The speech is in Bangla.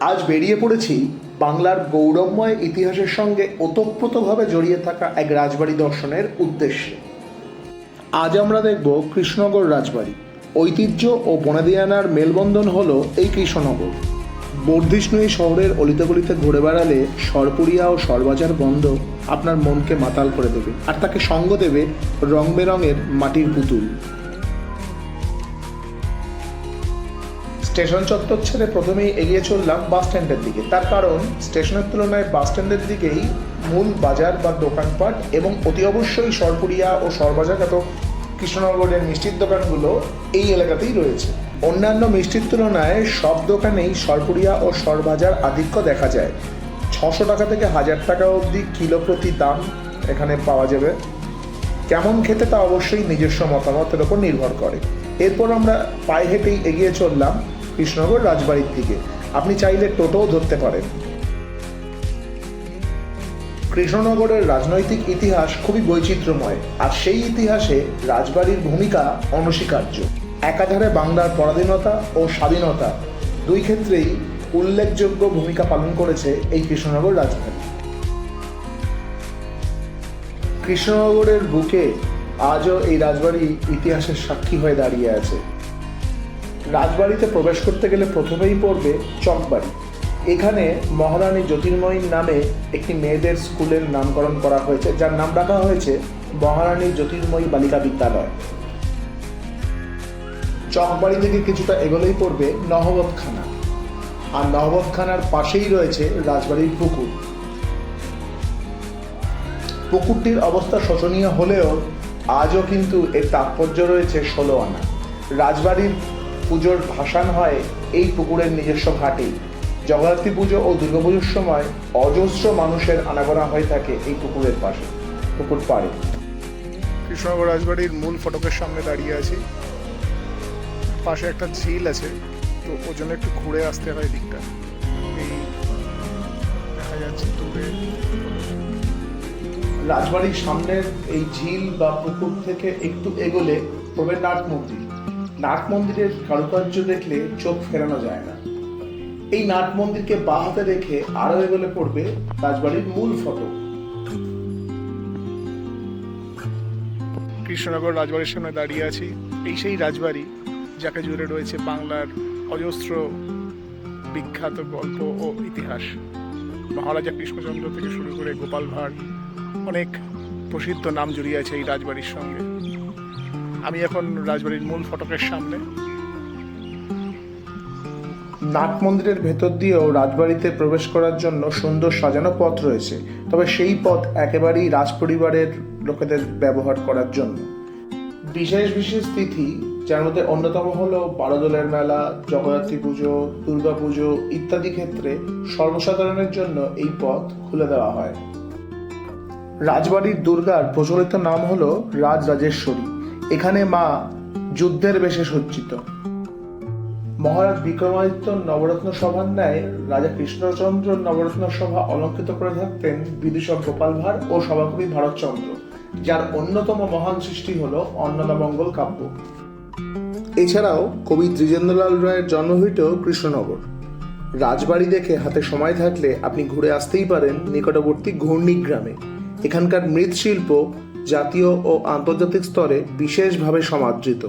আজ বেরিয়ে পড়েছি বাংলার গৌরবময় ইতিহাসের সঙ্গে ওতপ্রোতভাবে জড়িয়ে থাকা এক রাজবাড়ি দর্শনের উদ্দেশ্যে। আজ আমরা দেখব কৃষ্ণনগর রাজবাড়ি। ঐতিহ্য ও বনেদিয়ানার মেলবন্ধন হল এই কৃষ্ণনগর। বর্ধিষ্ণু এই শহরের অলিতে ঘুরে বেড়ালে সরপুরিয়া ও সরবাজার বন্ধ আপনার মনকে মাতাল করে দেবে আর তাকে সঙ্গ দেবে রং বেরঙের মাটির পুতুল। স্টেশন চত্বর ছেড়ে প্রথমেই এগিয়ে চললাম বাস স্ট্যান্ডের দিকে। তার কারণ, স্টেশনের তুলনায় বাস স্ট্যান্ডের দিকেই মূল বাজার বা দোকানপাট এবং অতি অবশ্যই সরপুরিয়া ও সরবাজারগত কৃষ্ণনগরের মিষ্টির দোকানগুলো এই এলাকাতেই রয়েছে। অন্যান্য মিষ্টির তুলনায় সব দোকানেই সরপুরিয়া ও সরবাজার আধিক্য দেখা যায়। ছশো টাকা থেকে হাজার টাকা অবধি কিলো প্রতি দাম এখানে পাওয়া যাবে। কেমন খেতে তা অবশ্যই নিজস্ব মতামতের ওপর নির্ভর করে। এরপর আমরা পায়ে হেঁটেই এগিয়ে চললাম কৃষ্ণনগর রাজবাড়ির দিকে। আপনি চাইলে টোটোও ধরতে পারেন। কৃষ্ণনগরের রাজনৈতিক ইতিহাস খুবই বৈচিত্র্যময়, আর সেই ইতিহাসে রাজবাড়ির ভূমিকা অনস্বীকার্য। একাধারে বাংলার পরাধীনতা ও স্বাধীনতা দুই ক্ষেত্রেই উল্লেখযোগ্য ভূমিকা পালন করেছে এই কৃষ্ণনগর রাজবাড়ি কৃষ্ণনগরের বুকে আজও এই রাজবাড়ি ইতিহাসের সাক্ষী হয়ে দাঁড়িয়ে আছে। রাজবাড়িতে প্রবেশ করতে গেলে প্রথমেই পড়বে চকবাড়ি। এখানে মহারানী জ্যোতির্ময়ীর নামে একটি মেয়েদের স্কুলের নামকরণ করা হয়েছে, যার নাম রাখা হয়েছে মহারানী জ্যোতির্ময়ী বালিকা বিদ্যালয়। চকবাড়ি থেকে কিছুটা এগোলেই পড়বে নহবতখানা। আর নহবতখানার পাশেই রয়েছে রাজবাড়ির পুকুর। পুকুরটির অবস্থা শোচনীয় হলেও আজও কিন্তু এর তাৎপর্য রয়েছে ষোলো আনা। রাজবাড়ির পুজোর ভাসান হয় এই পুকুরের নিজস্ব ঘাটেই জগদ্ধাত্রী পুজো ও দুর্গাপুজোর সময় অজস্র মানুষের আনাগোনা হয়ে থাকে এই পুকুরের পাশে পুকুর পাড়ে। কৃষ্ণনগর রাজবাড়ির মূল ফটকের সামনে দাঁড়িয়ে আছি। পাশে একটা ঝিল আছে তো ওর জন্য একটু ঘুরে আসতে হয় দিকটা এই দেখা যাচ্ছে দূরে। রাজবাড়ির সামনের এই ঝিল বা পুকুর থেকে একটু এগোলে নাট মন্দির। নাট মন্দিরের কারুকার্য দেখলে চোখ ফেরানো যায় না। এই নাট মন্দিরকে বা রেখে আরও এগোলে পড়বে রাজবাড়ির মূল ফটক। কৃষ্ণনগর রাজবাড়ির সামনে দাঁড়িয়ে আছি। এই সেই রাজবাড়ি যাকে জুড়ে রয়েছে বাংলার অজস্র বিখ্যাত গল্প ও ইতিহাস। মহারাজা কৃষ্ণচন্দ্র থেকে শুরু করে গোপাল ভাঁড় অনেক প্রসিদ্ধ নাম জড়িয়ে আছে এই রাজবাড়ির সঙ্গে। আমি এখন রাজবাড়ির মূল ফটকের সামনে। নাট মন্দিরের ভেতর দিয়েও রাজবাড়িতে প্রবেশ করার জন্য সুন্দর সাজানো পথ রয়েছে। তবে সেই পথ একেবারেই রাজপরিবারের লোকেদের ব্যবহার করার জন্য। বিশেষ বিশেষ তিথি, যার মধ্যে অন্যতম হলো বারোদলের মেলা, জগদ্ধাত্রী পুজো, দুর্গা পুজো ইত্যাদি ক্ষেত্রে সর্বসাধারণের জন্য এই পথ খুলে দেওয়া হয়। রাজবাড়ির দুর্গার প্রচলিত নাম হলো রাজ রাজেশ্বরী এখানে মা যুদ্ধের বেশে সজ্জিত। মহারাজ বিক্রমাদিত্য নবরত্ন সভার ন্যায় রাজা কৃষ্ণচন্দ্র নবরত্ন সভা অলঙ্কৃত করে থাকতেন বিদূষক গোপাল ভাঁড় ও সভাকবি ভারতচন্দ্র, যার অন্যতম মহান সৃষ্টি হল অন্নদামঙ্গল কাব্য। এছাড়াও কবি দ্বিজেন্দ্রলাল রায়ের জন্মভিটেও কৃষ্ণনগর। রাজবাড়ি দেখে হাতে সময় থাকলে আপনি ঘুরে আসতেই পারেন নিকটবর্তী ঘূর্ণি গ্রামে এখানকার মৃৎশিল্প জাতীয় ও আন্তর্জাতিক স্তরে বিশেষভাবে সমাদৃত।